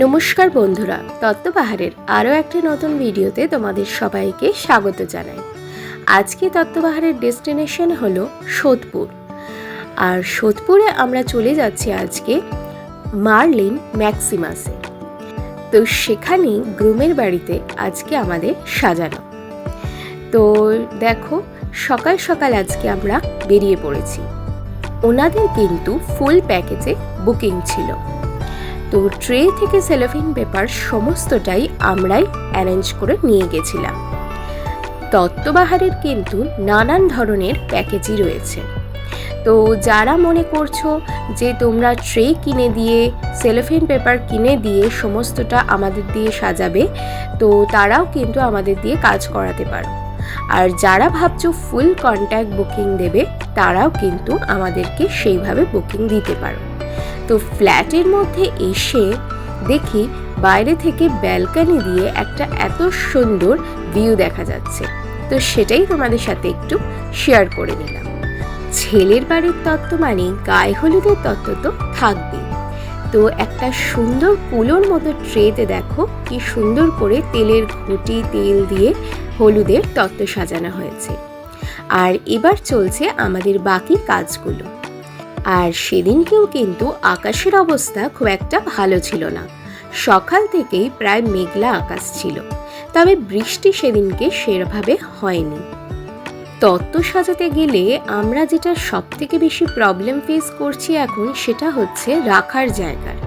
নমস্কার বন্ধুরা, তত্ত্ববাহারের আরও একটি নতুন ভিডিওতে তোমাদের সবাইকে স্বাগত জানাই। আজকে তত্ত্ববাহারের ডেস্টিনেশন হলো সোদপুর। আর সোদপুরে আমরা চলে যাচ্ছি আজকে মার্লিন ম্যাক্সিমাসে। তো সেখানেই গ্রুমের বাড়িতে আজকে আমাদের সাজানো। তো দেখো, সকাল সকাল আজকে আমরা বেরিয়ে পড়েছি। ওনাদের কিন্তু ফুল প্যাকেজে বুকিং ছিল। তো ট্রে থেকে সেলোফিন পেপার সমস্তটাই আমরাই অ্যারেঞ্জ করে নিয়ে গেছিলাম। তত্ত্ববাহারের কিন্তু নানান ধরনের প্যাকেজই রয়েছে। তো যারা মনে করছ যে তোমরা ট্রে কিনে দিয়ে, সেলোফিন পেপার কিনে দিয়ে সমস্তটা আমাদের দিয়ে সাজাবে, তো তারাও কিন্তু আমাদের দিয়ে কাজ করাতে পারো। আর যারা ভাবছ ফুল কন্ট্যাক্ট বুকিং দেবে, তারাও কিন্তু আমাদেরকে সেইভাবে বুকিং দিতে পারো। তো ফ্ল্যাটের মধ্যে এসে দেখি বাইরে থেকে ব্যালকানি দিয়ে একটা এত সুন্দর ভিউ দেখা যাচ্ছে। তো সেটাই তোমাদের সাথে একটু শেয়ার করে নিলাম। ছেলের বাড়ির তত্ত্ব মানে গায়ে হলুদের তত্ত্ব তো থাকবেই। তো একটা সুন্দর কুলোর মতো ট্রেতে দেখো কি সুন্দর করে তেলের ঘুটি, তেল দিয়ে হলুদের তত্ত্ব সাজানো হয়েছে। আর এবার চলছে আমাদের বাকি কাজগুলো। আর সেদিনকেও কিন্তু আকাশের অবস্থা খুব একটা ভালো ছিল না। সকাল থেকেই প্রায় মেঘলা আকাশ ছিল, তবে বৃষ্টি সেদিনকে সেভাবে হয়নি। তত্ত্ব সাজাতে গেলে আমরা যেটা সব থেকে বেশি প্রবলেম ফেস করছি এখন সেটা হচ্ছে রাখার জায়গার।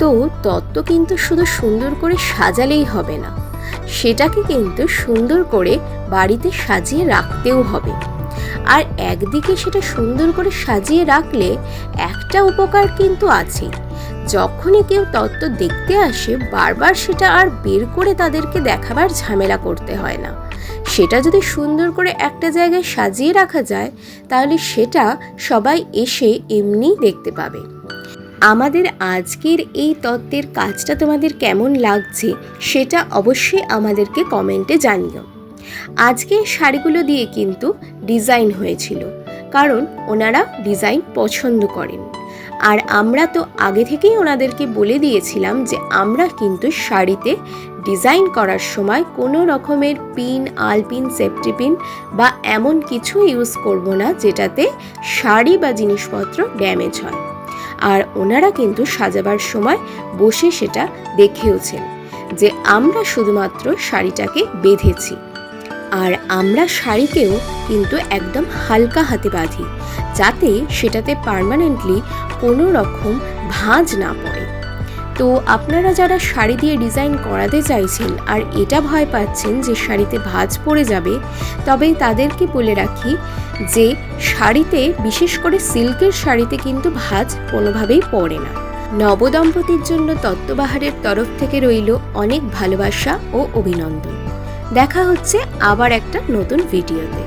তো তত্ত্ব কিন্তু শুধু সুন্দর করে সাজালেই হবে না, সেটাকে কিন্তু সুন্দর করে বাড়িতে সাজিয়ে রাখতেও হবে। আর একদিকে সেটা সুন্দর করে সাজিয়ে রাখলে একটা উপকার কিন্তু আছে যখনই কেউ তত্ত্ব দেখতে আসে, বারবার সেটা আর বের করে তাদেরকে দেখাবার ঝামেলা করতে হয় না। সেটা যদি সুন্দর করে একটা জায়গায় সাজিয়ে রাখা যায়, তাহলে সেটা সবাই এসে এমনিই দেখতে পাবে। আমাদের আজকের এই তত্ত্বের কাজটা তোমাদের কেমন লাগছে, সেটা অবশ্যই আমাদেরকে কমেন্টে জানিও। আজকের শাড়িগুলো দিয়ে কিন্তু ডিজাইন হয়েছিল, কারণ ওনারা ডিজাইন পছন্দ করেন। আর আমরা তো আগে থেকেই ওনাদেরকে বলে দিয়েছিলাম যে আমরা কিন্তু শাড়িতে ডিজাইন করার সময় কোনো রকমের পিন, আলপিন সেফটি পিন বা এমন কিছু ইউজ করব না যেটাতে শাড়ি বা জিনিসপত্র ড্যামেজ হয়। আর ওনারা কিন্তু সাজাবার সময় বসে সেটা দেখেওছেন যে আমরা শুধুমাত্র শাড়িটাকে বেঁধেছি। আর আমরা শাড়িকেও কিন্তু একদম হালকা হাতে বাঁধি, যাতে সেটাতে পার্মানেন্টলি কোনো রকম ভাঁজ না পড়ে। তো আপনারা যারা শাড়ি দিয়ে ডিজাইন করাতে চাইছেন আর এটা ভয় পাচ্ছেন যে শাড়িতে ভাঁজ পড়ে যাবে, তবে তাদেরকে বলে রাখি যে শাড়িতে, বিশেষ করে সিল্কের শাড়িতে কিন্তু ভাঁজ কোনোভাবেই পড়ে না। নবদম্পতির জন্য তত্ত্ববাহারের তরফ থেকে রইল অনেক ভালোবাসা ও অভিনন্দন। দেখা হচ্ছে আবার একটা নতুন ভিডিওতে।